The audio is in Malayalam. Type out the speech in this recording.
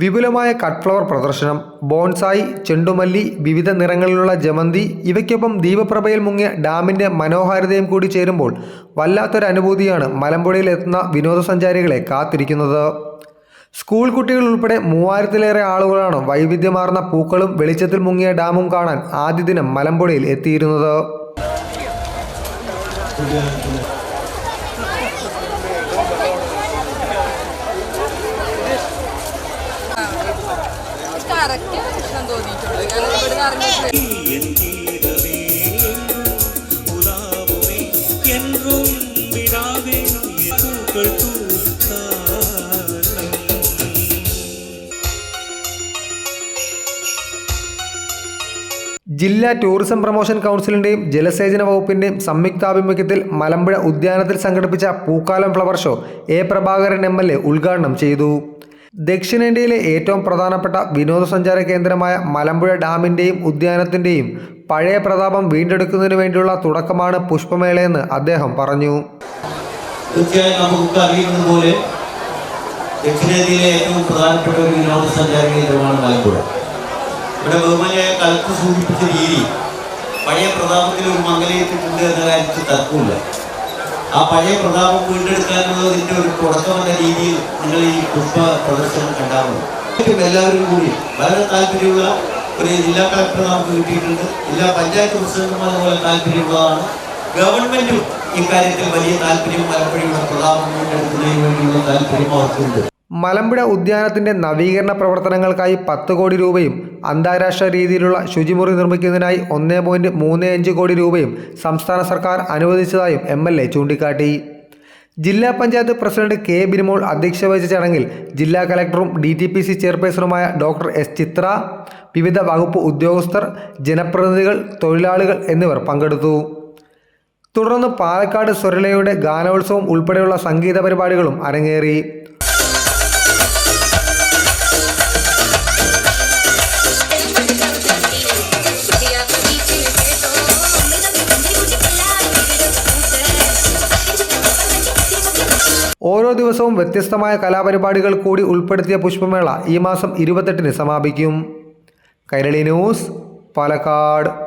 വിപുലമായ കട്ട് ഫ്ലവർ പ്രദർശനം ബോൺസായി ചെണ്ടുമല്ലി വിവിധ നിറങ്ങളിലുള്ള ജമന്തി ഇവയ്ക്കൊപ്പം ദീപപ്രഭയിൽ മുങ്ങിയ ഡാമിന്റെ മനോഹാരിതയും കൂടി ചേരുമ്പോൾ വല്ലാത്തൊരു അനുഭൂതിയാണ് മലമ്പുഴയിൽ എത്തുന്ന വിനോദസഞ്ചാരികളെ കാത്തിരിക്കുന്നത്. സ്കൂൾ കുട്ടികൾ ഉൾപ്പെടെ മൂവായിരത്തിലേറെ ആളുകളാണ് വൈവിധ്യമാർന്ന പൂക്കളും വെളിച്ചത്തിൽ മുങ്ങിയ ഡാമും കാണാൻ ആദ്യ ദിനം മലമ്പുഴയിൽ എത്തിയിരുന്നത്. ജില്ലാ ടൂറിസം പ്രൊമോഷൻ കൗൺസിലിന്റെയും ജലസേചന വകുപ്പിന്റെയും സംയുക്താഭിമുഖ്യത്തിൽ മലമ്പുഴ ഉദ്യാനത്തിൽ സംഘടിപ്പിച്ച പൂക്കാലം flower show A Prabhakaran M ഉദ്ഘാടനം ചെയ്തു. ദക്ഷിണേന്ത്യയിലെ ഏറ്റവും പ്രധാനപ്പെട്ട വിനോദസഞ്ചാര കേന്ദ്രമായ മലമ്പുഴ ഡാമിന്റെയും ഉദ്യാനത്തിന്റെയും പഴയ പ്രതാപം വീണ്ടെടുക്കുന്നതിന് വേണ്ടിയുള്ള തുടക്കമാണ് പുഷ്പമേളയെന്ന് അദ്ദേഹം പറഞ്ഞു. തീർച്ചയായും നമുക്ക് അറിയുന്നത് പോലെ ദക്ഷിണേന്ത്യയിലെ ഏറ്റവും പ്രധാനപ്പെട്ട ഒരു വിനോദസഞ്ചാര കേന്ദ്രമാണ് മലമ്പുഴ. ഇവിടെ ബഹുമാനിയായ കലക്ക് സൂചിപ്പിച്ച രീതി പഴയ പ്രതാപത്തിൽ ഒരു മംഗലയിട്ടിട്ടുണ്ട് എന്ന കാര്യത്തിൽ തർക്കമില്ല. ആ പഴയ പ്രതാപം വീണ്ടെടുക്കാനുള്ളതിന്റെ ഒരു തുടക്കമെന്ന രീതിയിൽ നിങ്ങൾ ഈ പുഷ്പ പ്രദർശനം കണ്ടാവുന്നത് എല്ലാവരും കൂടി വളരെ താല്പര്യമുള്ള ഒരു ജില്ലാ കളക്ടർ നമുക്ക് കിട്ടിയിട്ടുണ്ട്. ജില്ലാ പഞ്ചായത്ത് പ്രസിഡന്റുമാർ അതുപോലെ താല്പര്യമുള്ളതാണ്. ഗവൺമെന്റും ഇക്കാര്യത്തിൽ വലിയ താല്പര്യം മലപ്പുഴയുടെ പ്രതാപം വീണ്ടെടുക്കുന്നതിന് വേണ്ടിയുള്ള താല്പര്യം അവർക്കുണ്ട്. മലമ്പുഴ ഉദ്യാനത്തിന്റെ നവീകരണ പ്രവർത്തനങ്ങൾക്കായി പത്ത് കോടി രൂപയും അന്താരാഷ്ട്ര രീതിയിലുള്ള ശുചിമുറി നിർമ്മിക്കുന്നതിനായി ഒന്നേ പോയിന്റ് മൂന്ന് അഞ്ച് കോടി രൂപയും സംസ്ഥാന സർക്കാർ അനുവദിച്ചതായും എം എൽ എ ചൂണ്ടിക്കാട്ടി. ജില്ലാ പഞ്ചായത്ത് പ്രസിഡന്റ് കെ ബിനിമോൾ അധ്യക്ഷത വഹിച്ച ചടങ്ങിൽ ജില്ലാ കലക്ടറും ഡി ടി പി സി ചെയർപേഴ്സണുമായ ഡോക്ടർ എസ് ചിത്ര വിവിധ വകുപ്പ് ഉദ്യോഗസ്ഥർ ജനപ്രതിനിധികൾ തൊഴിലാളികൾ എന്നിവർ പങ്കെടുത്തു. തുടർന്ന് പാലക്കാട് സ്വരലയുടെ ഗാനോത്സവം ഉൾപ്പെടെയുള്ള സംഗീത പരിപാടികളും അരങ്ങേറി. ഓരോ ദിവസവും വ്യത്യസ്തമായ കലാപരിപാടികൾ കൂടി ഉൾപ്പെടുത്തിയ പുഷ്പമേള ഈ മാസം ഇരുപത്തെട്ടിന് സമാപിക്കും. കൈരളി ന്യൂസ് പാലക്കാട്.